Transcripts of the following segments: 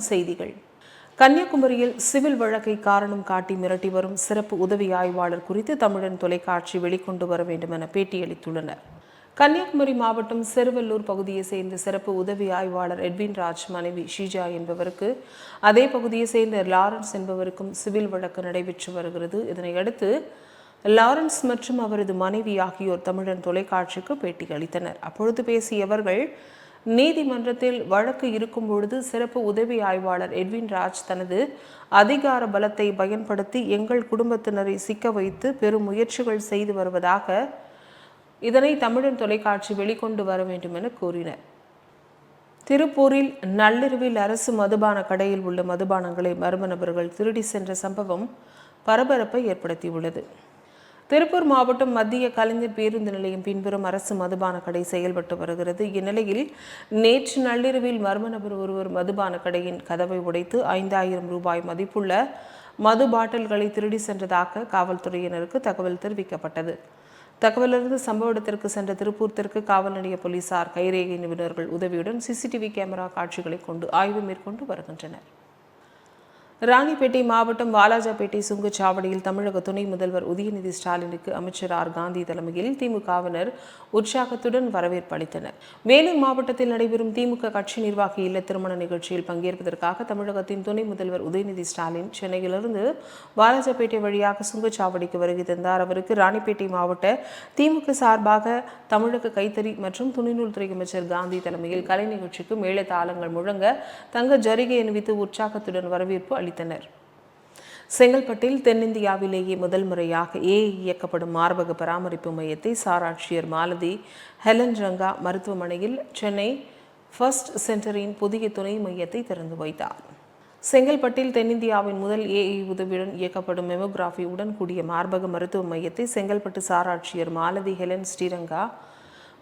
வணக்கம் செய்திகள். கன்னியாகுமரியில் சிவில் வழக்கை காரணம் காட்டி மிரட்டி வரும் சிறப்பு உதவி ஆய்வாளர் குறித்து தமிழன் தொலைக்காட்சி வெளிக்கொண்டு வர வேண்டும் என பேட்டியளித்துள்ளனர். கன்னியாகுமரி மாவட்டம் செருவல்லூர் பகுதியை சேர்ந்த சிறப்பு உதவி ஆய்வாளர் எட்வின் ராஜ் மனைவி ஷீஜா என்பவருக்கு அதே பகுதியை சேர்ந்த லாரன்ஸ் என்பவருக்கும் சிவில் வழக்கு நடைபெற்று வருகிறது. இதனையடுத்து லாரன்ஸ் மற்றும் அவரது மனைவி ஆகியோர் தமிழன் தொலைக்காட்சிக்கு பேட்டி அளித்தனர். அப்பொழுது பேசியவர்கள் அவர்கள் நீதிமன்றத்தில் வழக்கு இருக்கும் பொழுது சிறப்பு உதவி ஆய்வாளர் எட்வின் ராஜ் தனது அதிகார பலத்தை பயன்படுத்தி எங்கள் குடும்பத்தினரை சிக்க வைத்து பெரும் முயற்சிகள் செய்து வருவதாக இதனை தமிழன் தொலைக்காட்சி வெளிக்கொண்டு வர வேண்டும் என கூறினர். திருப்பூரில் நள்ளிரவில் அரசு மதுபான கடையில் உள்ள மதுபானங்களை மர்ம நபர்கள் திருடி சென்ற சம்பவம் பரபரப்பை ஏற்படுத்தியுள்ளது. திருப்பூர் மாவட்டம் மத்திய கலைஞர் பேருந்து நிலையம் பின்புறம் அரசு மதுபான கடை செயல்பட்டு வருகிறது. இந்நிலையில் நேற்று நள்ளிரவில் மர்ம நபர் ஒருவர் மதுபான கடையின் கதவை உடைத்து ஐந்தாயிரம் ரூபாய் மதிப்புள்ள மது பாட்டில்களை திருடி சென்றதாக காவல்துறையினருக்கு தகவல் தெரிவிக்கப்பட்டது. தகவலிருந்து சம்பவ இடத்திற்கு சென்ற திருப்பூர் தெற்கு காவல் நிலைய போலீசார் கைரேகை நிபுணர்கள் உதவியுடன் சிசிடிவி கேமரா காட்சிகளை கொண்டு ஆய்வு மேற்கொண்டு வருகின்றனர். ராணிப்பேட்டை மாவட்டம் வாலாஜாபேட்டை சுங்கச்சாவடியில் தமிழக துணை முதல்வர் உதயநிதி ஸ்டாலினுக்கு அமைச்சர் ஆர். காந்தி தலைமையில் திமுகவினர் உற்சாகத்துடன் வரவேற்பு அளித்தனர். வேலூர் மாவட்டத்தில் நடைபெறும் திமுக கட்சி நிர்வாகி இல்ல திருமண நிகழ்ச்சியில் பங்கேற்பதற்காக தமிழகத்தின் துணை முதல்வர் உதயநிதி ஸ்டாலின் சென்னையிலிருந்து வாலாஜாபேட்டை வழியாக சுங்கச்சாவடிக்கு வருகை தந்தார். அவருக்கு ராணிப்பேட்டை மாவட்ட திமுக சார்பாக தமிழக கைத்தறி மற்றும் துணிநூல்துறை அமைச்சர் காந்தி தலைமையில் கலை நிகழ்ச்சிக்கு மேளதாளங்கள் முழங்க தங்க ஜரிகை அணிவித்து உற்சாகத்துடன் வரவேற்பு அளித்தனர் செங்கல்பட்டில் தென்னிந்தியாவிலேயே முதல் முறையாக ஏ இயக்கப்படும் மார்பக பராமரிப்பு மையத்தை சாராட்சியர் மாலதி ஹெலன் ரங்கா மருத்துவமனையில் சென்னை ஃபர்ஸ்ட் சென்டரின் புதிய துணை மையத்தை திறந்து வைத்தார். செங்கல்பட்டில் தென்னிந்தியாவின் முதல் ஏஐ உதவியுடன் இயக்கப்படும் மெமோகிராஃபி உடன் கூடிய மார்பக மருத்துவ மையத்தை செங்கல்பட்டு சாராட்சியர் மாலதி ஹெலன் ஸ்ரீரங்கா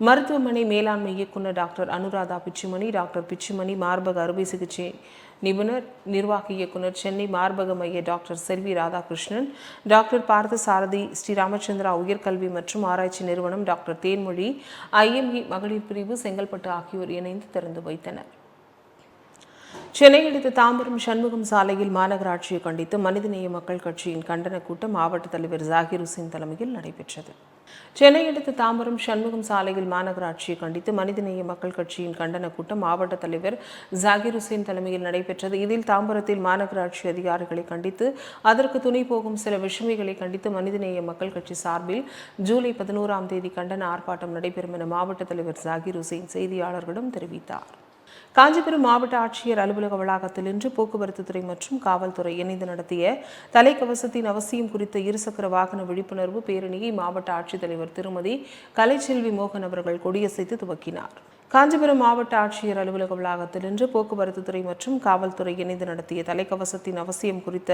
மருத்துவமனை மேலாண்மை இயக்குநர் டாக்டர் அனுராதா பிச்சுமணி டாக்டர் பிச்சுமணி மார்பக அறுவை சிகிச்சை நிபுணர் நிர்வாக இயக்குனர் சென்னை மார்பக மைய டாக்டர் செல்வி ராதாகிருஷ்ணன் டாக்டர் பார்த்த சாரதி ஸ்ரீ ராமச்சந்திரா உயர்கல்வி மற்றும் ஆராய்ச்சி நிறுவனம் டாக்டர் தேன்மொழி ஐஎம்இ மகளிர் பிரிவு செங்கல்பட்டு ஆகியோர் இணைந்து திறந்து வைத்தனர். சென்னை அடுத்த தாம்பரம் சண்முகம் சாலையில் மாநகராட்சியை கண்டித்து மனிதநேய மக்கள் கட்சியின் கண்டன கூட்டம் மாவட்ட தலைவர் ஜாகிர் ஹுசேன் தலைமையில் நடைபெற்றது. சென்னை அடுத்த தாம்பரம் சண்முகம் சாலையில் மாநகராட்சியை கண்டித்து மனிதநேய மக்கள் கட்சியின் கண்டன கூட்டம் மாவட்ட தலைவர் ஜாகிர் ஹுசேன் தலைமையில் நடைபெற்றது. இதில் தாம்பரத்தில் மாநகராட்சி அதிகாரிகளை கண்டித்து அதற்கு துணை போகும் சில விஷமிகளை கண்டித்து மனிதநேய மக்கள் கட்சி சார்பில் ஜூலை பதினோராம் தேதி கண்டன ஆர்ப்பாட்டம் நடைபெறும் என மாவட்ட தலைவர் ஜாகிர் ஹுசேன் செய்தியாளர்களிடம் தெரிவித்தார். காஞ்சிபுரம் மாவட்ட ஆட்சியர் அலுவலக வளாகத்தில் இன்று போக்குவரத்து துறை மற்றும் காவல்துறை இணைந்து நடத்திய தலைக்கவசத்தின் அவசியம் குறித்த இருசக்கர வாகன விழிப்புணர்வு பேரணியை மாவட்ட ஆட்சித்தலைவர் திருமதி கலைச்செல்வி மோகன் அவர்கள் கொடியசைத்து துவக்கினார். காஞ்சிபுரம் மாவட்ட ஆட்சியர் அலுவலக வளாகத்தில் இன்று போக்குவரத்து துறை மற்றும் காவல்துறை இணைந்து நடத்திய தலைக்கவசத்தின் அவசியம் குறித்த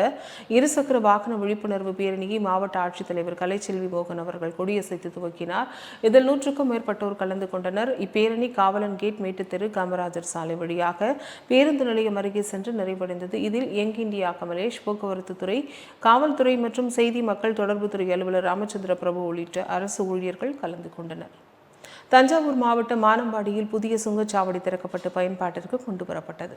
இருசக்கர வாகன விழிப்புணர்வு பேரணியை மாவட்ட ஆட்சித்தலைவர் கலைச்செல்வி மோகன் அவர்கள் கொடியசைத்து துவக்கினார். இதில் நூற்றுக்கும் மேற்பட்டோர் கலந்து கொண்டனர். இப்பேரணி காவலன் கேட் மேட்டுத்தெரு காமராஜர் சாலை வழியாக பேருந்து நிலையம் அருகே சென்று நிறைவடைந்தது. இதில் யங் இந்தியா கமலேஷ் போக்குவரத்து துறை காவல்துறை மற்றும் செய்தி மக்கள் தொடர்புத்துறை அலுவலர் ராமச்சந்திர பிரபு உள்ளிட்ட அரசு ஊழியர்கள் கலந்து கொண்டனர். தஞ்சாவூர் மாவட்டம் மானம்பாடியில் புதிய சுங்கச்சாவடி திறக்கப்பட்டு பயன்பாட்டிற்கு கொண்டு வரப்பட்டது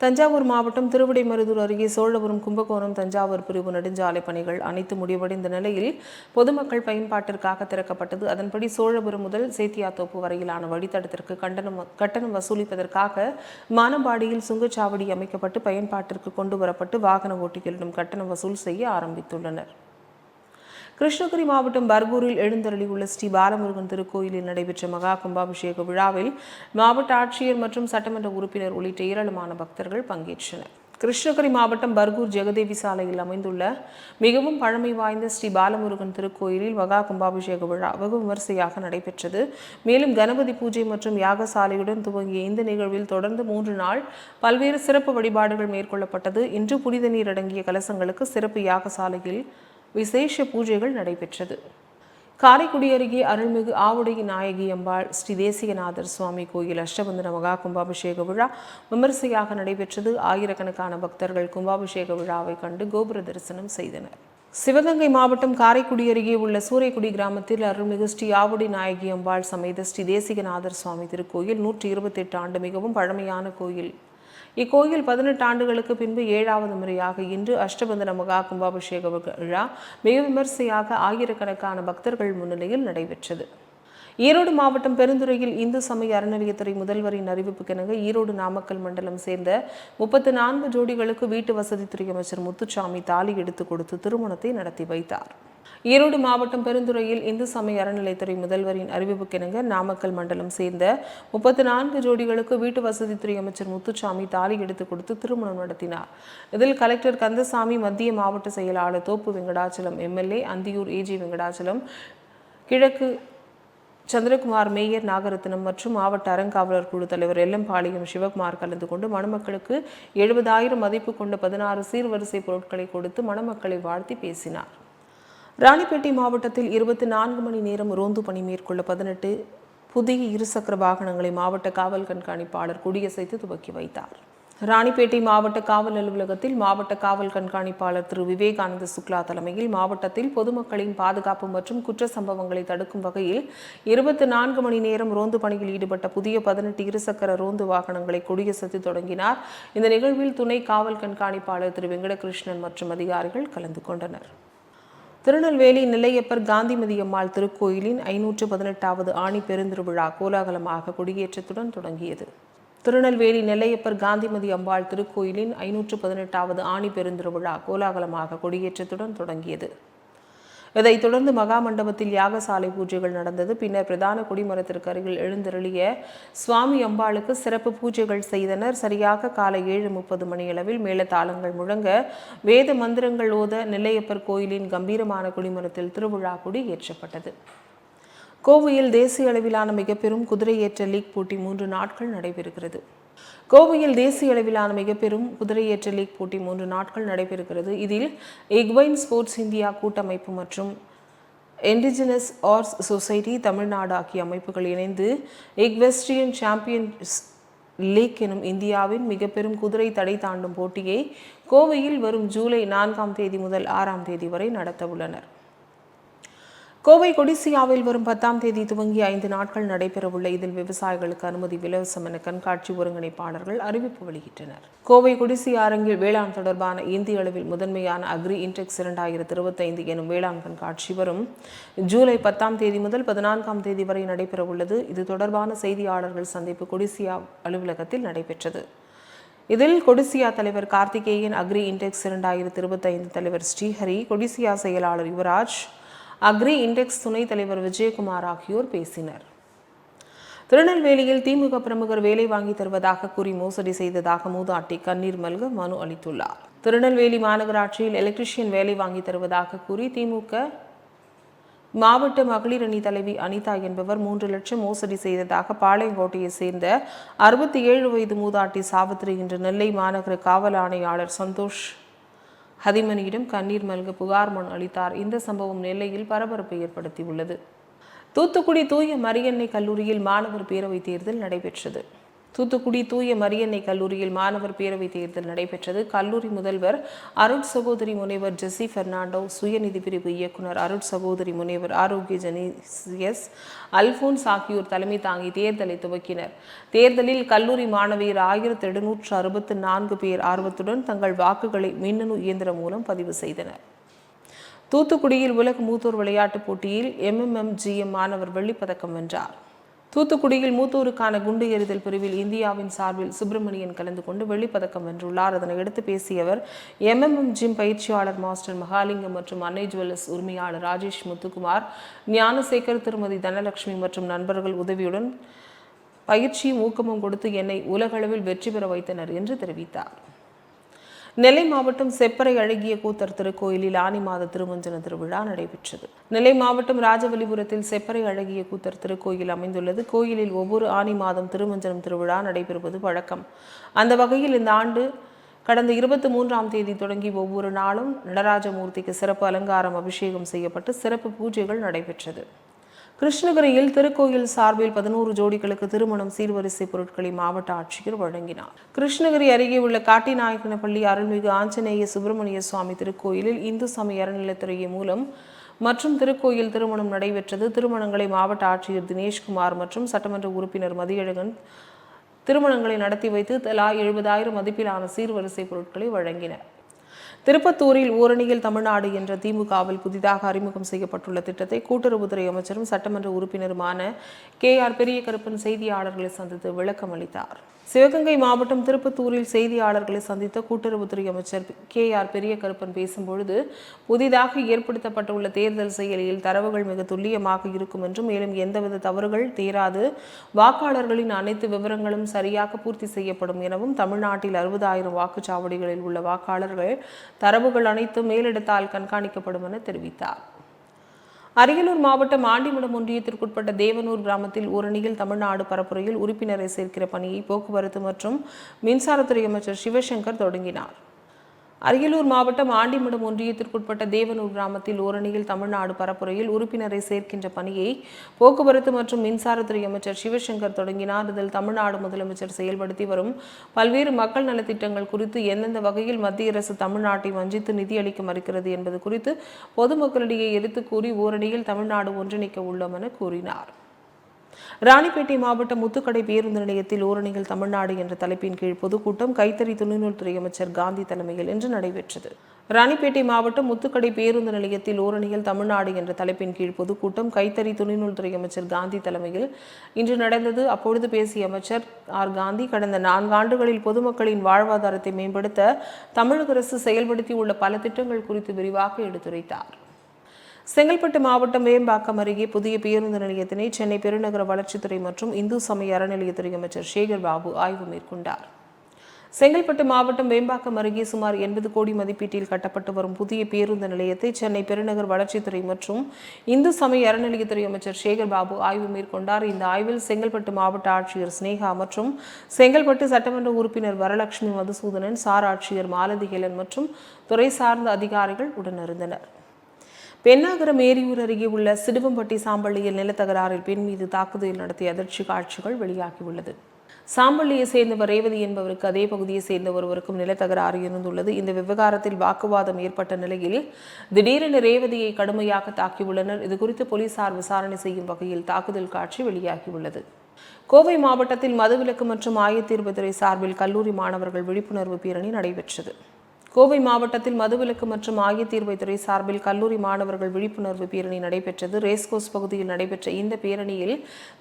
தஞ்சாவூர் மாவட்டம் திருவிடைமருதூர் அருகே சோழபுரம் கும்பகோணம் தஞ்சாவூர் பிரிவு நெடுஞ்சாலை பணிகள் அனைத்து முடிவடைந்த நிலையில் பொதுமக்கள் பயன்பாட்டிற்காக திறக்கப்பட்டது. அதன்படி சோழபுரம் முதல் சேத்தியாத்தோப்பு வரையிலான வழித்தடத்திற்கு கண்டனம் கட்டணம் வசூலிப்பதற்காக மானம்பாடியில் சுங்கச்சாவடி அமைக்கப்பட்டு பயன்பாட்டிற்கு கொண்டு வரப்பட்டு வாகன ஓட்டிகளிடம் கட்டணம் வசூல் செய்ய ஆரம்பித்துள்ளனர். கிருஷ்ணகிரி மாவட்டம் பர்கூரில் எழுந்தருளியுள்ள ஸ்ரீ பாலமுருகன் திருக்கோயிலில் நடைபெற்ற மகா கும்பாபிஷேக விழாவில் மாவட்ட ஆட்சியர் மற்றும் சட்டமன்ற உறுப்பினர் உள்ளிட்ட ஏராளமான பக்தர்கள் பங்கேற்றனர். கிருஷ்ணகிரி மாவட்டம் பர்கூர் ஜெகதேவி சாலையில் அமைந்துள்ள மிகவும் பழமை வாய்ந்த ஸ்ரீ பாலமுருகன் திருக்கோயிலில் மகா கும்பாபிஷேக விழா வெகு விமரிசையாக நடைபெற்றது. மேலும் கணபதி பூஜை மற்றும் யாகசாலையுடன் துவங்கிய இந்த நிகழ்வில் தொடர்ந்து மூன்று நாள் பல்வேறு சிறப்பு வழிபாடுகள் மேற்கொள்ளப்பட்டது. இன்று புனித நீர் அடங்கிய கலசங்களுக்கு சிறப்பு யாகசாலையில் விசேஷ பூஜைகள் நடைபெற்றது. காரைக்குடி அருகே அருள்மிகு ஆவுடை நாயகி அம்பாள் ஸ்ரீ தேசிகநாதர் சுவாமி கோயில் அஷ்டபந்தன மகா கும்பாபிஷேக விழா விமரிசையாக நடைபெற்றது. ஆயிரக்கணக்கான பக்தர்கள் கும்பாபிஷேக விழாவை கண்டு கோபுர தரிசனம் செய்தனர். சிவகங்கை மாவட்டம் காரைக்குடி அருகே உள்ள சூரைக்குடி கிராமத்தில் அருள்மிகு ஸ்ரீ ஆவுடை நாயகி அம்பாள் சமேத ஸ்ரீ தேசிகநாதர் சுவாமி திருக்கோயில் நூற்றி இருபத்தெட்டு ஆண்டு மிகவும் பழமையான கோயில். இக்கோயில் பதினெட்டு ஆண்டுகளுக்கு பின்பு ஏழாவது முறையாக இன்று அஷ்டபந்தன மகா கும்பாபிஷேக விழா மிக விமர்சையாக ஆயிரக்கணக்கான பக்தர்கள் முன்னிலையில் நடைபெற்றது. ஈரோடு மாவட்டம் பெருந்துறையில் இந்து சமய அறநிலையத்துறை முதல்வரின் அறிவிப்புக்கெனங்க ஈரோடு நாமக்கல் மண்டலம் சேர்ந்த முப்பத்து நான்கு ஜோடிகளுக்கு வீட்டு வசதித்துறை அமைச்சர் முத்துச்சாமி தாலி எடுத்து கொடுத்து திருமணத்தை நடத்தி வைத்தார். ஈரோடு மாவட்டம் பெருந்துறையில் இந்து சமய அறநிலைத்துறை முதல்வரின் அறிவிப்புக்கிணங்க நாமக்கல் மண்டலம் சேர்ந்த முப்பத்தி நான்கு ஜோடிகளுக்கு வீட்டு வசதித்துறை அமைச்சர் முத்துச்சாமி தாலி எடுத்து கொடுத்து திருமணம் நடத்தினார். இதில் கலெக்டர் கந்தசாமி மத்திய மாவட்ட செயலாளர் தோப்பு வெங்கடாச்சலம் எம்எல்ஏ அந்தியூர் ஏஜி வெங்கடாச்சலம் கிழக்கு சந்திரகுமார் மேயர் நாகரத்னம் மற்றும் மாவட்ட அறங்காவலர் குழு தலைவர் எல்லம்பாளையம் சிவகுமார் கலந்து கொண்டு மணமக்களுக்கு எழுபதாயிரம் மதிப்பு கொண்ட பதினாறு சீர்வரிசை பொருட்களை கொடுத்து மணமக்களை வாழ்த்தி பேசினார். ராணிப்பேட்டை மாவட்டத்தில் இருபத்தி நான்கு மணி நேரம் ரோந்து பணி மேற்கொள்ள பதினெட்டு புதிய இருசக்கர வாகனங்களை மாவட்ட காவல் கண்காணிப்பாளர் கொடியசைத்து துவக்கி வைத்தார். ராணிப்பேட்டை மாவட்ட காவல் அலுவலகத்தில் மாவட்ட காவல் கண்காணிப்பாளர் திரு. விவேகானந்த சுக்லா தலைமையில் மாவட்டத்தில் பொதுமக்களின் பாதுகாப்பு மற்றும் குற்ற சம்பவங்களை தடுக்கும் வகையில் இருபத்தி நான்கு மணி நேரம் ரோந்து பணியில் ஈடுபட்ட புதிய பதினெட்டு இருசக்கர ரோந்து வாகனங்களை கொடியசைத்து தொடங்கினார். இந்த நிகழ்வில் துணை காவல் கண்காணிப்பாளர் திரு. வெங்கடகிருஷ்ணன் மற்றும் அதிகாரிகள் கலந்து கொண்டனர். திருநெல்வேலி நெல்லையப்பர் காந்திமதி அம்மாள் திருக்கோயிலின் ஐநூற்று பதினெட்டாவது ஆணி பெருந்திருவிழா கோலாகலமாக கொடியேற்றத்துடன் தொடங்கியது. திருநெல்வேலி நெல்லையப்பர் காந்திமதி அம்பாள் திருக்கோயிலின் ஐநூற்று பதினெட்டாவது ஆணி பெருந்திருவிழா கோலாகலமாக கொடியேற்றத்துடன் தொடங்கியது. இதைத் தொடர்ந்து மகா மண்டபத்தில் யாகசாலை பூஜைகள் நடந்தது. பின்னர் பிரதான கொடிமரத்திற்கு அருகில் எழுந்தருளிய சுவாமி அம்பாளுக்கு சிறப்பு பூஜைகள் செய்தனர். சரியாக காலை ஏழு முப்பது மணியளவில் மேளதாளங்கள் முழங்க வேத மந்திரங்கள் ஓத நெல்லையப்பர் கோயிலின் கம்பீரமான கொடிமரத்தில் திருவிழா கொடி ஏற்றப்பட்டது. கோவையில் தேசிய அளவிலான மிகப்பெரும் குதிரையேற்ற லீக் போட்டி மூன்று நாட்கள் நடைபெறுகிறது. கோவையில் தேசிய அளவிலான மிகப்பெரும் குதிரையேற்ற லீக் போட்டி மூன்று நாட்கள் நடைபெறுகிறது. இதில் எக்வைன் ஸ்போர்ட்ஸ் இந்தியா கூட்டமைப்பு மற்றும் இண்டிஜினஸ் ஆர்ட்ஸ் சொசைட்டி தமிழ்நாடு ஆகிய அமைப்புகள் இணைந்து எக்வெஸ்ட்ரியன் சாம்பியன்ஸ் லீக் எனும் இந்தியாவின் மிகப்பெரும் குதிரை தடை தாண்டும் போட்டியை கோவையில் வரும் ஜூலை நான்காம் தேதி முதல் ஆறாம் தேதி வரை நடத்த உள்ளனர் கோவை கொடிசியாவில் வரும் பத்தாம் தேதி துவங்கி ஐந்து நாட்கள் நடைபெறவுள்ள இதில் விவசாயிகளுக்கு அனுமதி இலவசம் என கண்காட்சி ஒருங்கிணைப்பாளர்கள் அறிவிப்பு வெளியிட்டனர். கோவை கொடிசி அரங்கில் வேளாண் தொடர்பான இந்திய அளவில் முதன்மையான அக்ரி இன்டெக்ஸ் இரண்டாயிரத்தி இருபத்தைந்து எனும் வேளாண் கண்காட்சி வரும். ஜூலை பத்தாம் தேதி முதல் பதினான்காம் தேதி வரை நடைபெறவுள்ளது. இது தொடர்பான செய்தியாளர்கள் சந்திப்பு கொடிசியா அலுவலகத்தில் நடைபெற்றது. இதில் கொடிசியா தலைவர் கார்த்திகேயன் அக்ரி இன்டெக்ஸ் இரண்டாயிரத்தி இருபத்தைந்து தலைவர் ஸ்ரீஹரி கொடிசியா செயலாளர் யுவராஜ் அக்ரி இண்டெக்ஸ் துணைத் தலைவர் விஜயகுமார் ஆகியோர் பேசினர். திருநெல்வேலியில் திமுக பிரமுகர் வேலை வாங்கி தருவதாக கூறி மோசடி செய்ததாக மூதாட்டி கண்ணீர் மல்க மனு அளித்துள்ளார். திருநெல்வேலி மாநகராட்சியில் எலக்ட்ரிஷியன் வேலை வாங்கி தருவதாக கூறி திமுக மாவட்ட மகளிர் அணி தலைவி அனிதா என்பவர் மூன்று லட்சம் மோசடி செய்ததாக பாளையங்கோட்டையை சேர்ந்த அறுபத்தி ஏழு வயது மூதாட்டி சாவித்ரி இன்று நெல்லை மாநகர காவல் ஆணையாளர் சந்தோஷ் ஹதிமணியிடம் கண்ணீர் மல்க புகார் மனு அளித்தார். இந்த சம்பவம் நெல்லையில் பரபரப்பை ஏற்படுத்தியுள்ளது. தூத்துக்குடி தூய மரியன்னை கல்லூரியில் மாணவர் பேரவைத் தேர்தல் நடைபெற்றது. தூத்துக்குடி தூய மரியன்னை கல்லூரியில் மாணவர் பேரவை தேர்தல் நடைபெற்றது. கல்லூரி முதல்வர் அருட் சகோதரி முனைவர் ஜெசி பெர்னாண்டோ சுயநிதி பிரிவு இயக்குனர் அருட் சகோதரி முனைவர் ஆரோக்கிய ஜெனிசியஸ் அல்போன்ஸ் ஆகியோர் தலைமை தாங்கி தேர்தலை துவக்கினர். தேர்தலில் கல்லூரி மாணவியர் ஆயிரத்தி எழுநூற்று அறுபத்து நான்கு பேர் ஆர்வத்துடன் தங்கள் வாக்குகளை மின்னணு இயந்திரம் மூலம் பதிவு செய்தனர். தூத்துக்குடியில் உலக மூத்தோர் விளையாட்டுப் போட்டியில் எம்எம்எம்ஜிஎம் மாணவர் வெள்ளிப்பதக்கம் வென்றார். தூத்துக்குடியில் மூத்தோருக்கான குண்டு எறிதல் பிரிவில் இந்தியாவின் சார்பில் சுப்பிரமணியன் கலந்து கொண்டு வெள்ளிப்பதக்கம் வென்றுள்ளார். அதனை எடுத்து பேசிய அவர் எம்எம்எம் ஜிம் பயிற்சியாளர் மாஸ்டர் மகாலிங்கம் மற்றும் அன்னை ஜுவல்லர்ஸ் உரிமையாளர் ராஜேஷ் முத்துக்குமார் ஞானசேகர் திருமதி தனலட்சுமி மற்றும் நண்பர்கள் உதவியுடன் பயிற்சியும் ஊக்கமும் கொடுத்து என்னை உலகளவில் வெற்றி பெற வைத்தனர் என்று தெரிவித்தார். நெல்லை மாவட்டம் செப்பறை அழகிய கூத்தர் திருக்கோயிலில் ஆனி மாத திருமஞ்சன திருவிழா நடைபெற்றது. நெல்லை மாவட்டம் ராஜவலிபுரத்தில் செப்பறை அழகிய கூத்தர் திருக்கோயில் அமைந்துள்ளது. கோயிலில் ஒவ்வொரு ஆனி மாதம் திருமஞ்சனம் திருவிழா நடைபெறுவது வழக்கம். அந்த வகையில் இந்த ஆண்டு கடந்த இருபத்தி மூன்றாம் தேதி தொடங்கி ஒவ்வொரு நாளும் நடராஜமூர்த்திக்கு சிறப்பு அலங்காரம் அபிஷேகம் செய்யப்பட்டு சிறப்பு பூஜைகள் நடைபெற்றது. கிருஷ்ணகிரியில் திருக்கோயில் சார்பில் பதினோரு ஜோடிகளுக்கு திருமணம் சீர்வரிசை பொருட்களை மாவட்ட ஆட்சியர் வழங்கினார். கிருஷ்ணகிரி அருகே உள்ள காட்டிநாயக்கனப்பள்ளி அருள்மிகு ஆஞ்சநேய சுப்பிரமணிய சுவாமி திருக்கோயிலில் இந்து சமய அறநிலைத்துறை மூலம் மற்றும் திருக்கோயில் திருமணம் நடைபெற்றது. திருமணங்களை மாவட்ட ஆட்சியர் தினேஷ்குமார் மற்றும் சட்டமன்ற உறுப்பினர் மதியழகன் திருமணங்களை நடத்தி வைத்து தலா எழுபதாயிரம் மதிப்பிலான சீர்வரிசை பொருட்களை வழங்கினர். திருப்பத்தூரில் ஊரணியில் தமிழ்நாடு என்ற திமுகவில் புதிதாக அறிமுகம் செய்யப்பட்டுள்ள திட்டத்தை கூட்டுறவுத்துறை அமைச்சரும் சட்டமன்ற உறுப்பினருமான கே ஆர் பெரியகருப்பன் செய்தியாளர்களை சந்தித்து விளக்கம் அளித்தார் சிவகங்கை மாவட்டம் திருப்பத்தூரில் செய்தியாளர்களை சந்தித்த கூட்டுறவுத்துறை அமைச்சர் கே ஆர் பெரியகருப்பன் பேசும்பொழுது புதிதாக ஏற்படுத்தப்பட்டுள்ள தேர்தல் செயலியில் தரவுகள் மிக துல்லியமாக இருக்கும் என்றும் மேலும் எந்தவித தவறுகள் தேராது. வாக்காளர்களின் அனைத்து விவரங்களும் சரியாக பூர்த்தி செய்யப்படும் எனவும் தமிழ்நாட்டில் அறுபதாயிரம் வாக்குச்சாவடிகளில் உள்ள வாக்காளர்கள் தரவுகள் அனைத்தும் மேலிடத்தால் கண்காணிக்கப்படும் என தெரிவித்தார். அரியலூர் மாவட்டம் ஆண்டிமடம் ஒன்றியத்திற்குட்பட்ட தேவனூர் கிராமத்தில் ஊரணியில் தமிழ்நாடு பரப்புரையில் உறுப்பினரை சேர்க்கிற பணியை போக்குவரத்து மற்றும் மின்சாரத்துறை அமைச்சர் சிவசங்கர் தொடங்கினார். அரியலூர் மாவட்டம் ஆண்டிமடம் ஒன்றியத்திற்குட்பட்ட தேவனூர் கிராமத்தில் ஓரணியில் தமிழ்நாடு பரப்புரையில் உறுப்பினரை சேர்க்கின்ற பணியை போக்குவரத்து மற்றும் மின்சாரத்துறை அமைச்சர் சிவசங்கர் தொடங்கினார். இதில் தமிழ்நாடு முதலமைச்சர் செயல்படுத்தி வரும் பல்வேறு மக்கள் நலத்திட்டங்கள் குறித்து எந்தெந்த வகையில் மத்திய அரசு தமிழ்நாட்டை வஞ்சித்து நிதியளிக்க மறுக்கிறது என்பது குறித்து பொதுமக்களிடையே எடுத்து கூறி ஓரணியில் தமிழ்நாடு ஒன்றிணைக்க உள்ளோம் என கூறினார். ராணிப்பேட்டை மாவட்டம் முத்துக்கடை பேருந்து நிலையத்தில் ஓரணிகள் தமிழ்நாடு என்ற தலைப்பின் கீழ் பொதுக்கூட்டம் கைத்தறி துணைநூல்துறை அமைச்சர் காந்தி தலைமையில் இன்று நடைபெற்றது. ராணிப்பேட்டை மாவட்டம் முத்துக்கடை பேருந்து நிலையத்தில் ஓரணிகள் தமிழ்நாடு என்ற தலைப்பின் கீழ் பொதுக்கூட்டம் கைத்தறி துணைநூல்துறை அமைச்சர் காந்தி தலைமையில் இன்று நடந்தது. அப்பொழுது பேசிய அமைச்சர் ஆர் காந்தி கடந்த நான்கு ஆண்டுகளில் பொதுமக்களின் வாழ்வாதாரத்தை மேம்படுத்த தமிழக அரசு செயல்படுத்தியுள்ள பல திட்டங்கள் குறித்து விரிவாக எடுத்துரைத்தார். செங்கல்பட்டு மாவட்டம் வேம்பாக்கம் அருகே புதிய பேருந்து நிலையத்தினை சென்னை பெருநகர வளர்ச்சித்துறை மற்றும் இந்து சமய அறநிலையத்துறை அமைச்சர் சேகர் பாபு ஆய்வு மேற்கொண்டார். செங்கல்பட்டு மாவட்டம் வேம்பாக்கம் அருகே சுமார் எண்பது கோடி மதிப்பீட்டில் கட்டப்பட்டு வரும் புதிய பேருந்து நிலையத்தை சென்னை பெருநகர் வளர்ச்சித்துறை மற்றும் இந்து சமய அறநிலையத்துறை அமைச்சர் சேகர் பாபு ஆய்வு மேற்கொண்டார். இந்த ஆய்வில் செங்கல்பட்டு மாவட்ட ஆட்சியர் ஸ்னேகா மற்றும் செங்கல்பட்டு சட்டமன்ற உறுப்பினர் வரலட்சுமி மதுசூதனன் சார் ஆட்சியர் மாலதிகேலன் மற்றும் துறை சார்ந்த அதிகாரிகள் உடனிருந்தனர் பெண்ணாகரம் ஏரியூர் அருகே உள்ள சிடுவம்பட்டி சாம்பள்ளியில் நிலத்தகராறில் பெண் மீது தாக்குதல் நடத்திய அதிர்ச்சி காட்சிகள் வெளியாகியுள்ளது. சாம்பள்ளியை சேர்ந்தவர் ரேவதி என்பவருக்கு அதே பகுதியை சேர்ந்த ஒருவருக்கும் நிலத்தகராறு இருந்துள்ளது. இந்த விவகாரத்தில் வாக்குவாதம் ஏற்பட்ட நிலையில் திடீரென ரேவதியை கடுமையாக தாக்கியுள்ளனர். இதுகுறித்து போலீசார் விசாரணை செய்யும் வகையில் தாக்குதல் காட்சி வெளியாகியுள்ளது. கோவை மாவட்டத்தில் மதுவிலக்கு மற்றும் ஆயத்தீர்வுத்துறை சார்பில் கல்லூரி மாணவர்கள் விழிப்புணர்வு பேரணி நடைபெற்றது. கோவை மாவட்டத்தில் மதுவிலக்கு மற்றும் ஆயத்தீர்வைத்துறை சார்பில் கல்லூரி மாணவர்கள் விழிப்புணர்வு பேரணி நடைபெற்றது. ரேஸ்கோஸ் பகுதியில் நடைபெற்ற இந்த பேரணியில்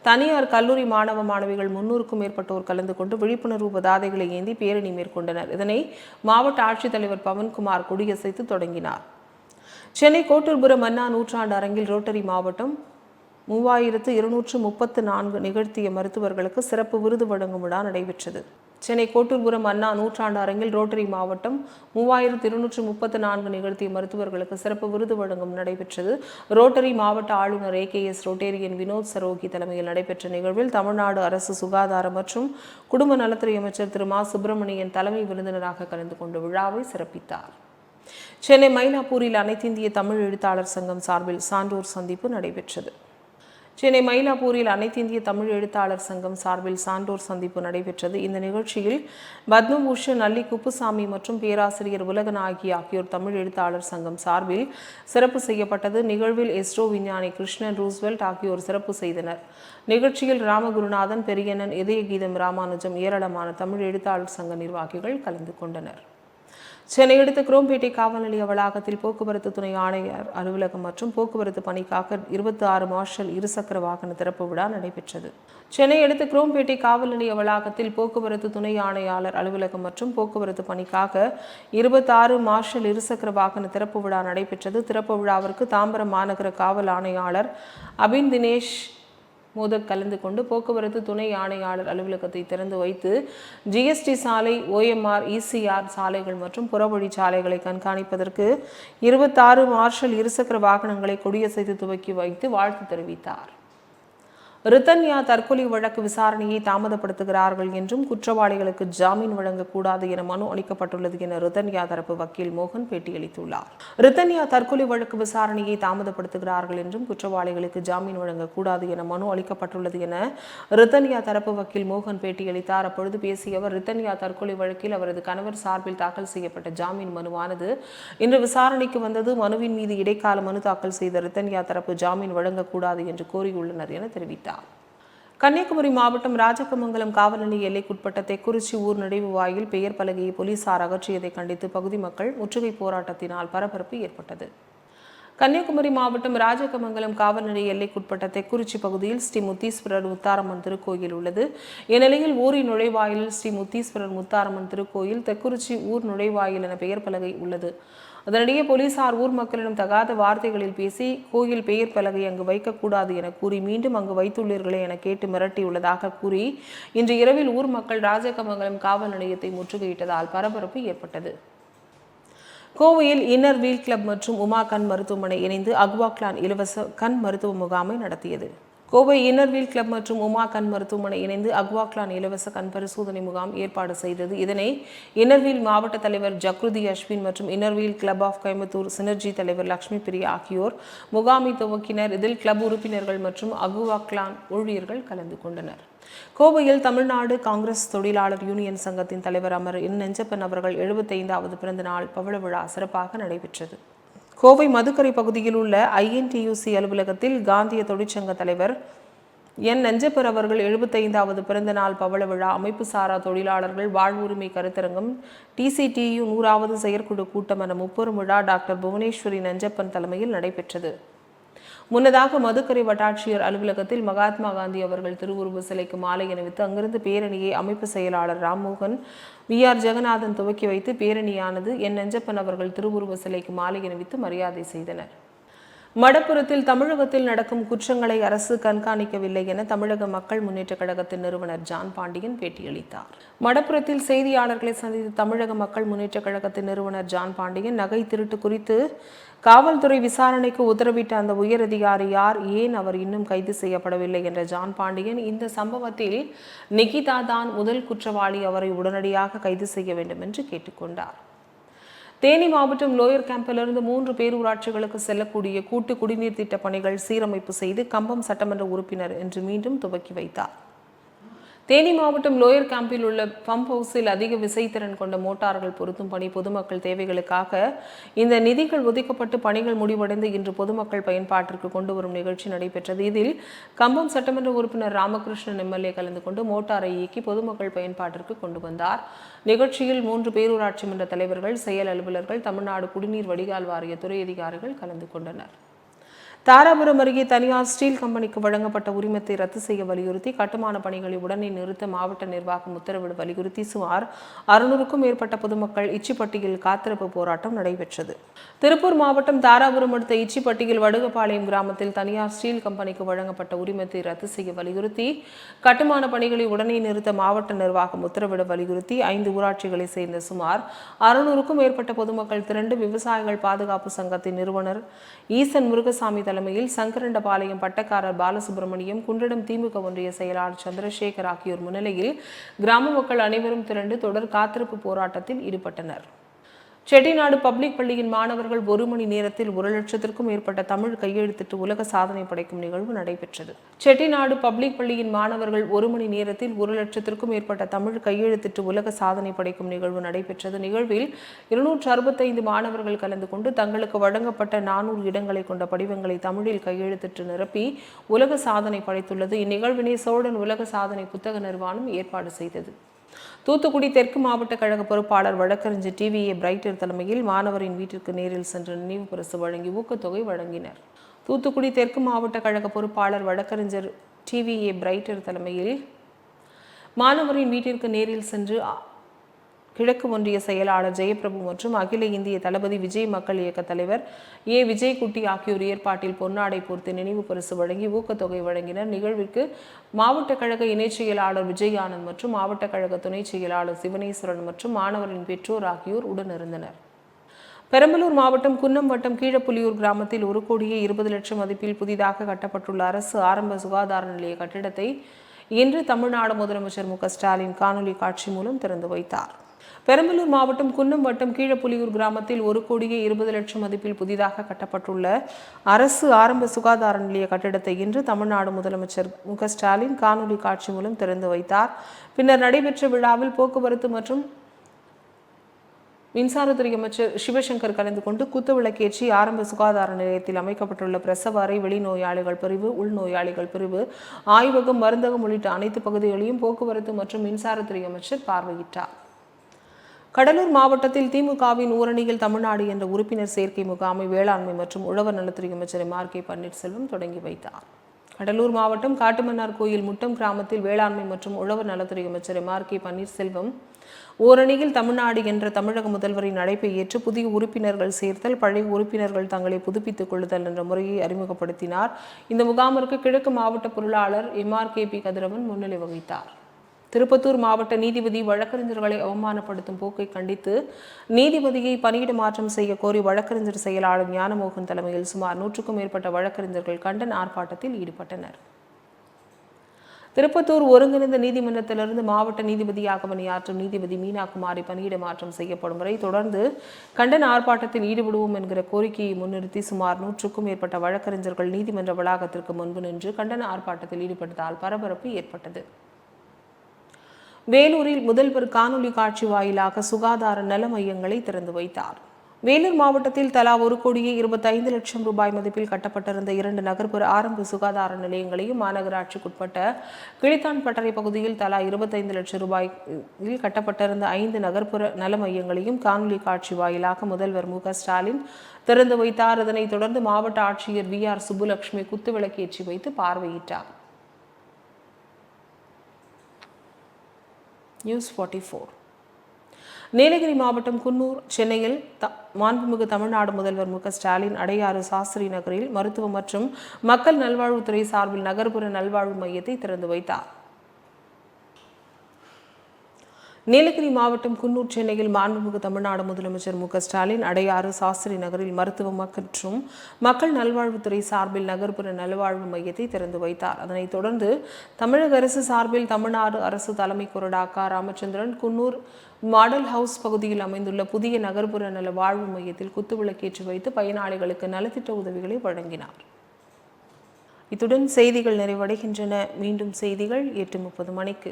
தனியார் கல்லூரி மாணவ மாணவிகள் முன்னூறுக்கும் மேற்பட்டோர் கலந்து கொண்டு விழிப்புணர்வு பதாதைகளை ஏந்தி பேரணி மேற்கொண்டனர். இதனை மாவட்ட ஆட்சித்தலைவர் பவன்குமார் கொடியசைத்து தொடங்கினார். சென்னை கோட்டூர்புரம் அண்ணா நூற்றாண்டு அரங்கில் ரோட்டரி மாவட்டம் மூவாயிரத்து இருநூற்று முப்பத்து நான்கு நிகழ்த்திய மருத்துவர்களுக்கு சிறப்பு விருது வழங்கும் விழா நடைபெற்றது. சென்னை கோட்டூர்புரம் அண்ணா நூற்றாண்டு அரங்கில் ரோட்டரி மாவட்டம் மூவாயிரத்து இருநூற்று முப்பத்து நான்கு நிகழ்த்திய மருத்துவர்களுக்கு சிறப்பு விருது வழங்கும் நடைபெற்றது. ரோட்டரி மாவட்ட ஆளுநர் A K S rotarian Vinod Sarogi தலைமையில் நடைபெற்ற நிகழ்வில் தமிழ்நாடு அரசு சுகாதார மற்றும் குடும்ப நலத்துறை அமைச்சர் திரு மா சுப்பிரமணியன் தலைமை விருந்தினராக கலந்து கொண்டு விழாவை சிறப்பித்தார். சென்னை மயிலாப்பூரில் அனைத்திந்திய தமிழ் எழுத்தாளர் சங்கம் சார்பில் சான்றோர் சந்திப்பு நடைபெற்றது. சென்னை மயிலாப்பூரில் அனைத்திந்திய தமிழ் எழுத்தாளர் சங்கம் சார்பில் சான்றோர் சந்திப்பு நடைபெற்றது. இந்த நிகழ்ச்சியில் பத்மபூஷன் அல்லி குப்புசாமி மற்றும் பேராசிரியர் உலகநாயகி ஆகியோர் தமிழ் எழுத்தாளர் சங்கம் சார்பில் சிறப்பு செய்யப்பட்டது. நிகழ்வில் எஸ்ரோ விஞ்ஞானி கிருஷ்ணன் ரூஸ்வெல்ட் ஆகியோர் சிறப்பு செய்தனர். நிகழ்ச்சியில் ராமகுருநாதன் பெரியண்ணன் இதய கீதம் ராமானுஜம் ஏராளமான தமிழ் எழுத்தாளர் சங்க நிர்வாகிகள் கலந்து கொண்டனர். சென்னை அடுத்த குரோம்பேட்டை காவல் நிலைய வளாகத்தில் போக்குவரத்து துணை ஆணையர் அலுவலகம் மற்றும் போக்குவரத்து பணிக்காக இருபத்தி ஆறு மார்ஷல் இருசக்கர வாகன திறப்பு விழா நடைபெற்றது. சென்னை அடுத்த குரோம்பேட்டை காவல் நிலைய வளாகத்தில் போக்குவரத்து துணை ஆணையாளர் அலுவலகம் மற்றும் போக்குவரத்து பணிக்காக இருபத்தாறு மார்ஷல் இருசக்கர வாகன திறப்பு விழா நடைபெற்றது. திறப்பு விழாவிற்கு தாம்பரம் மாநகர காவல் ஆணையாளர் அபின் தினேஷ் மோதக் கலந்து கொண்டு போக்குவரத்து துணை ஆணையாளர் அலுவலகத்தை திறந்து வைத்து ஜிஎஸ்டி சாலை ஓஎம்ஆர் இசிஆர் சாலைகள் மற்றும் புறவழி சாலைகளை கண்காணிப்பதற்கு இருபத்தாறு மார்ஷல் இருசக்கர வாகனங்களை கொடியசைத்து துவக்கி வைத்து வாழ்த்து தெரிவித்தார். ரித்தன்யா தற்கொலை வழக்கு விசாரணையை தாமதப்படுத்துகிறார்கள் என்றும் குற்றவாளிகளுக்கு ஜாமீன் வழங்கக்கூடாது என மனு அளிக்கப்பட்டுள்ளது என ரித்தன்யா தரப்பு வக்கீல் மோகன் பேட்டியளித்துள்ளார். ரித்தன்யா தற்கொலை வழக்கு விசாரணையை தாமதப்படுத்துகிறார்கள் என்றும் குற்றவாளிகளுக்கு ஜாமீன் வழங்கக்கூடாது என மனு அளிக்கப்பட்டுள்ளது என ரித்தன்யா தரப்பு வக்கீல் மோகன் பேட்டியளித்தார். அப்பொழுது பேசிய அவர் ரித்தன்யா தற்கொலை வழக்கில் அவரது கணவர் சார்பில் தாக்கல் செய்யப்பட்ட ஜாமீன் மனுவானது. இன்று விசாரணைக்கு வந்தது மனுவின் மீது இடைக்கால மனு தாக்கல் செய்த ரித்தன்யா தரப்பு ஜாமீன் வழங்கக்கூடாது என்று கோரியுள்ளனர் என தெரிவித்தார். கன்னியாகுமரி மாவட்டம் ராஜகமங்கலம் காவல் நிலைய எல்லைக்குட்பட்ட தெக்குறிச்சி ஊர் நுழைவு வாயில் பெயர் பலகையை போலீசார் அகற்றியதை கண்டித்து பகுதி மக்கள் முற்றுகை போராட்டத்தினால் பரபரப்பு ஏற்பட்டது. கன்னியாகுமரி மாவட்டம் ராஜகமங்கலம் காவல் நிலைய எல்லைக்குட்பட்ட தெக்குறிச்சி பகுதியில் ஸ்ரீ முத்தீஸ்வரர் முத்தாரம்மன் திருக்கோயில் உள்ளது. இந்நிலையில் ஊரின் நுழைவாயிலில் ஸ்ரீ முத்தீஸ்வரர் முத்தாரம்மன் திருக்கோயில் தெக்குறிச்சி ஊர் நுழைவாயில் என பெயர் பலகை உள்ளது. அதனிடையே போலீசார் ஊர் மக்களிடம் தகாத வார்த்தைகளில் பேசி கோயில் பெயர் பலகை அங்கு வைக்கக்கூடாது என கூறி மீண்டும் அங்கு வைத்துள்ளீர்களே என கேட்டு மிரட்டியுள்ளதாக கூறி இன்று இரவில் ஊர் மக்கள் ராஜகமங்கலம் காவல் நிலையத்தை முற்றுகையிட்டதால் பரபரப்பு ஏற்பட்டது. கோவையில் இன்னர் வீல் கிளப் மற்றும் உமா கண் மருத்துவமனை இணைந்து அக்வா கிளான் இலவச கண் மருத்துவ முகாமை நடத்தியது. கோவை இன்னர்வீல் கிளப் மற்றும் உமா கண் மருத்துவமனை இணைந்து அக்வா கிளான் இலவச கண் பரிசோதனை முகாம் ஏற்பாடு செய்தது. இதனை இன்னர்வீல் மாவட்ட தலைவர் ஜக்ருதி அஸ்வின் மற்றும் inner wheel club of Coimbatore synergy தலைவர் லக்ஷ்மி பிரியா ஆகியோர் முகாமை துவக்கினர். இதில் கிளப் உறுப்பினர்கள் மற்றும் அகுவா கிளான் ஊழியர்கள் கலந்து கொண்டனர். கோவையில் தமிழ்நாடு காங்கிரஸ் தொழிலாளர் யூனியன் சங்கத்தின் தலைவர் அமர் என் நெஞ்சப்பன் அவர்கள் எழுபத்தைந்தாவது பிறந்த நாள் பவள விழா சிறப்பாக நடைபெற்றது. கோவை மதுக்கரை பகுதியில் உள்ள ஐஎன்டியூசி அலுவலகத்தில் காந்திய தொழிற்சங்க தலைவர் என். நஞ்சப்பர் அவர்கள் எழுபத்தைந்தாவது பிறந்த நாள் பவள விழா அமைப்பு சாரா தொழிலாளர்கள் வாழ்வுரிமை கருத்தரங்கம் டிசிடியு நூறாவது செயற்குழு கூட்டம் என முப்பெரும் விழா டாக்டர் புவனேஸ்வரி நஞ்சப்பன் தலைமையில் நடைபெற்றது. முன்னதாக மதுக்கரை வட்டாட்சியர் அலுவலகத்தில் மகாத்மா காந்தி அவர்கள் திருவுருவ சிலைக்கு மாலை அணிவித்து அங்கிருந்து பேரணியை அமைப்பு செயலாளர் ராம்மோகன் வி ஆர் ஜெகநாதன் துவக்கி வைத்து பேரணியானது என் நெஞ்சப்பன் அவர்கள் திருவுருவ சிலைக்கு மாலை அணிவித்து மரியாதை செய்தனர். மடப்புறத்தில் தமிழகத்தில் நடக்கும் குற்றங்களை அரசு கண்காணிக்கவில்லை என தமிழக மக்கள் முன்னேற்ற கழகத்தின் நிறுவனர் ஜான் பாண்டியன் பேட்டியளித்தார். மடப்புறத்தில் செய்தியாளர்களை சந்தித்த தமிழக மக்கள் முன்னேற்ற கழகத்தின் நிறுவனர் ஜான் பாண்டியன் நகை திருட்டு குறித்து காவல்துறை விசாரணைக்கு உத்தரவிட்ட அந்த உயரதிகாரி யார்? ஏன் அவர் இன்னும் கைது செய்யப்படவில்லை என்ற ஜான் பாண்டியன் இந்த சம்பவத்தில் நிகிதா தான் முதல் குற்றவாளி அவரை உடனடியாக கைது செய்ய வேண்டும் என்று கேட்டுக்கொண்டார். தேனி மாவட்டம் லோயர் கேம்பிலிருந்து மூன்று பேரூராட்சிகளுக்கு செல்லக்கூடிய கூட்டு குடிநீர் திட்ட பணிகள் சீரமைப்பு செய்து கம்பம் சட்டமன்ற உறுப்பினர் என்று மீண்டும் துவக்கி வைத்தார். தேனி மாவட்டம் லோயர் கேம்பில் உள்ள பம்ப் ஹவுஸில் அதிக விசைத்திறன் கொண்ட மோட்டார்கள் பொருத்தும் பணி பொதுமக்கள் தேவைகளுக்காக இந்த நிதிகள் ஒதுக்கப்பட்டு பணிகள் முடிவடைந்து இன்று பொதுமக்கள் பயன்பாட்டிற்கு கொண்டு வரும் நிகழ்ச்சி நடைபெற்றது. இதில் கம்பம் சட்டமன்ற உறுப்பினர் ராமகிருஷ்ணன் எம்எல்ஏ கலந்து கொண்டு மோட்டாரை இயக்கி பொதுமக்கள் பயன்பாட்டிற்கு கொண்டு வந்தார். நிகழ்ச்சியில் மூன்று பேரூராட்சி மன்ற தலைவர்கள் செயல் அலுவலர்கள் தமிழ்நாடு குடிநீர் வடிகால் வாரிய துறை அதிகாரிகள் கலந்து கொண்டனர். தாராபுரம் அருகே தனியார் ஸ்டீல் கம்பெனிக்கு வழங்கப்பட்ட உரிமத்தை ரத்து செய்ய வலியுறுத்தி கட்டுமான பணிகளை உடனே நிறுத்த மாவட்ட நிர்வாகம் உத்தரவிட வலியுறுத்தி சுமார் அறுநூறுக்கும் மேற்பட்ட பொதுமக்கள் இச்சிப்பட்டியில் காத்திருப்பு போராட்டம் நடைபெற்றது. திருப்பூர் மாவட்டம் தாராபுரம் அடுத்த இச்சிப்பட்டியில் வடுகப்பாளையம் கிராமத்தில் தனியார் ஸ்டீல் கம்பெனிக்கு வழங்கப்பட்ட உரிமத்தை ரத்து செய்ய வலியுறுத்தி கட்டுமான பணிகளை உடனே நிறுத்த மாவட்ட நிர்வாகம் உத்தரவிட வலியுறுத்தி ஐந்து ஊராட்சிகளை சேர்ந்த சுமார் அறுநூறுக்கும் மேற்பட்ட பொதுமக்கள் திரண்டு விவசாயிகள் பாதுகாப்பு சங்கத்தின் நிறுவனர் ஈசன் முருகசாமி தலைமையில் சங்கரண்டபாளையம் பட்டக்காரர் பாலசுப்ரமணியம் குன்றிடம் திமுக ஒன்றிய செயலாளர் சந்திரசேகர் ஆகியோர் முன்னிலையில் கிராம மக்கள் அனைவரும் திரண்டு தொடர் காத்திருப்பு போராட்டத்தில் ஈடுபட்டனர். செட்டிநாடு பப்ளிக் பள்ளியின் மாணவர்கள் ஒரு மணி நேரத்தில் ஒரு லட்சத்திற்கும் மேற்பட்ட தமிழ் கையெழுத்திட்டு உலக சாதனை படைக்கும் நிகழ்வு நடைபெற்றது. செட்டிநாடு பப்ளிக் பள்ளியின் மாணவர்கள் ஒரு மணி நேரத்தில் ஒரு லட்சத்திற்கும் மேற்பட்ட தமிழ் கையெழுத்திட்டு உலக சாதனை படைக்கும் நிகழ்வு நடைபெற்றது. நிகழ்வில் இருநூற்று அறுபத்தைந்து மாணவர்கள் கலந்து கொண்டு தங்களுக்கு வழங்கப்பட்ட நானூறு இடங்களை கொண்ட படிவங்களை தமிழில் கையெழுத்திட்டு நிரப்பி உலக சாதனை படைத்துள்ளது. இந்நிகழ்வினை சோழன் உலக சாதனை புத்தக நிறுவனம் ஏற்பாடு செய்தது. தூத்துக்குடி தெற்கு மாவட்ட கழக பொறுப்பாளர் வழக்கறிஞர் டிவிஏ பிரைட்டர் தலைமையில் மாணவரின் வீட்டிற்கு நேரில் சென்று நினைவு பரிசு வழங்கி ஊக்கத்தொகை வழங்கினர். தூத்துக்குடி தெற்கு மாவட்ட கழக பொறுப்பாளர் வழக்கறிஞர் டிவிஏ பிரைட்டர் தலைமையில் மாணவரின் வீட்டிற்கு நேரில் சென்று கிழக்கு ஒன்றிய செயலாளர் ஜெயபிரபு மற்றும் அகில இந்திய தளபதி விஜய் மக்கள் இயக்க தலைவர் ஏ. விஜய்குட்டி ஆகியோர் ஏற்பாட்டில் பொன்னாடை பொறுத்து நினைவு பரிசு வழங்கி ஊக்கத்தொகை வழங்கினர். நிகழ்விற்கு மாவட்ட கழக இணைச் செயலாளர் விஜய் ஆனந்த் மற்றும் மாவட்ட கழக துணைச் செயலாளர் சிவனேஸ்வரன் மற்றும் மாணவரின் பெற்றோர் ஆகியோர் உடனிருந்தனர் பெரம்பலூர் மாவட்டம் குன்னம் வட்டம் கீழப்புலியூர் கிராமத்தில் ஒரு கோடியே இருபது லட்சம் மதிப்பில் புதிதாக கட்டப்பட்டுள்ள அரசு ஆரம்ப சுகாதார நிலைய கட்டிடத்தை இன்று தமிழ்நாடு முதலமைச்சர் மு ஸ்டாலின் காணொலி காட்சி மூலம் திறந்து வைத்தார். பெரம்பலூர் மாவட்டம் குன்னம் வட்டம் கீழப்புலியூர் கிராமத்தில் ஒரு கோடியே இருபது லட்சம் மதிப்பில் புதிதாக கட்டப்பட்டுள்ள அரசு ஆரம்ப சுகாதார நிலைய கட்டிடத்தை இன்று தமிழ்நாடு முதலமைச்சர் மு ஸ்டாலின் காணொலி காட்சி மூலம் திறந்து வைத்தார். பின்னர் நடைபெற்ற விழாவில் போக்குவரத்து மற்றும் மின்சாரத்துறை அமைச்சர் சிவசங்கர் கலந்து கொண்டு குத்துவிளக்கேற்றி ஆரம்ப சுகாதார நிலையத்தில் அமைக்கப்பட்டுள்ள பிரசவ அறை வெளிநோயாளிகள் பிரிவு உள்நோயாளிகள் பிரிவு ஆய்வகம் மருந்தகம் உள்ளிட்ட அனைத்து பகுதிகளையும் போக்குவரத்து மற்றும் மின்சாரத்துறை அமைச்சர் பார்வையிட்டார். கடலூர் மாவட்டத்தில் திமுகவின் ஊரணியில் தமிழ்நாடு என்ற உறுப்பினர் சேர்க்கை முகாமை வேளாண்மை மற்றும் உழவர் நலத்துறை அமைச்சர் எம் ஆர் கே பன்னீர்செல்வம் தொடங்கி வைத்தார். கடலூர் மாவட்டம் காட்டுமன்னார் கோயில் முட்டம் கிராமத்தில் வேளாண்மை மற்றும் உழவர் நலத்துறை அமைச்சர் எம் ஆர் கே பன்னீர்செல்வம் ஓரணியில் தமிழ்நாடு என்ற தமிழக முதல்வரின் அழைப்பை ஏற்று புதிய உறுப்பினர்கள் சேர்த்தல் பழைய உறுப்பினர்கள் தங்களை புதுப்பித்துக் கொள்ளுதல் என்ற முறையை அறிமுகப்படுத்தினார். இந்த முகாமிற்கு கிழக்கு மாவட்ட பொருளாளர் M R K P Kathiravan முன்னிலை வகித்தார். திருப்பத்தூர் மாவட்ட நீதிபதி வழக்கறிஞர்களை அவமானப்படுத்தும் போக்கை கண்டித்து நீதிபதியை பணியிட மாற்றம் செய்ய கோரி வழக்கறிஞர் செயலாளர் ஞானமோகன் தலைமையில் சுமார் நூற்றுக்கும் மேற்பட்ட வழக்கறிஞர்கள் கண்டன ஆர்ப்பாட்டத்தில் ஈடுபட்டனர். திருப்பத்தூர் ஒருங்கிணைந்த நீதிமன்றத்திலிருந்து மாவட்ட நீதிபதியாக பணியாற்றும் நீதிபதி மீனாகுமாரி பணியிட மாற்றம் செய்யப்படும் வரை தொடர்ந்து கண்டன ஆர்ப்பாட்டத்தில் ஈடுபடுவோம் என்கிற கோரிக்கையை முன்னிறுத்தி சுமார் நூற்றுக்கும் மேற்பட்ட வழக்கறிஞர்கள் நீதிமன்ற வளாகத்திற்கு முன்பு நின்று கண்டன ஆர்ப்பாட்டத்தில் ஈடுபட்டதால் பரபரப்பு ஏற்பட்டது. வேலூரில் முதல்வர் காணொலி காட்சி வாயிலாக சுகாதார நல மையங்களை திறந்து வைத்தார். வேலூர் மாவட்டத்தில் தலா ஒரு கோடியே இருபத்தைந்து லட்சம் ரூபாய் மதிப்பில் கட்டப்பட்டிருந்த இரண்டு நகர்ப்புற ஆரம்ப சுகாதார நிலையங்களையும் மாநகராட்சிக்குட்பட்ட கிழித்தான் பட்டறை பகுதியில் தலா இருபத்தைந்து லட்சம் ரூபாயில் கட்டப்பட்டிருந்த ஐந்து நகர்ப்புற நல மையங்களையும் காணொலி காட்சி வாயிலாக முதல்வர் மு ஸ்டாலின் திறந்து வைத்தார். இதனைத் தொடர்ந்து மாவட்ட ஆட்சியர் வி ஆர் சுப்புலட்சுமி குத்துவிளக்கேற்றி வைத்து பார்வையிட்டார். நியூஸ் ஃபார்ட்டி ஃபோர் நீலகிரி மாவட்டம் குன்னூர் சென்னையில் த மாண்புமிகு தமிழ்நாடு முதல்வர் மு ஸ்டாலின் அடையாறு சாஸ்திரி நகரில் மருத்துவ மற்றும் மக்கள் நல்வாழ்வுத்துறை சார்பில் நகர்ப்புற நல்வாழ்வு மையத்தை திறந்து வைத்தார். நீலகிரி மாவட்டம் குன்னூர் சென்னையில் மாண்புமிகு தமிழ்நாடு முதலமைச்சர் மு ஸ்டாலின் அடையாறு சாஸ்திரி நகரில் மருத்துவ மற்றும் மக்கள் நல்வாழ்வுத்துறை சார்பில் நகர்ப்புற நல்வாழ்வு மையத்தை திறந்து வைத்தார். அதனைத் தொடர்ந்து தமிழக அரசு சார்பில் தமிழ்நாடு அரசு தலைமை கொறடா க ராமச்சந்திரன் குன்னூர் மாடல் ஹவுஸ் பகுதியில் அமைந்துள்ள புதிய நகர்ப்புற நல வாழ்வு மையத்தில் குத்துவிளக்கேற்றி வைத்து பயனாளிகளுக்கு நலத்திட்ட உதவிகளை வழங்கினார். இத்துடன் செய்திகள் நிறைவடைகின்றன. மீண்டும் செய்திகள் எட்டு முப்பது மணிக்கு.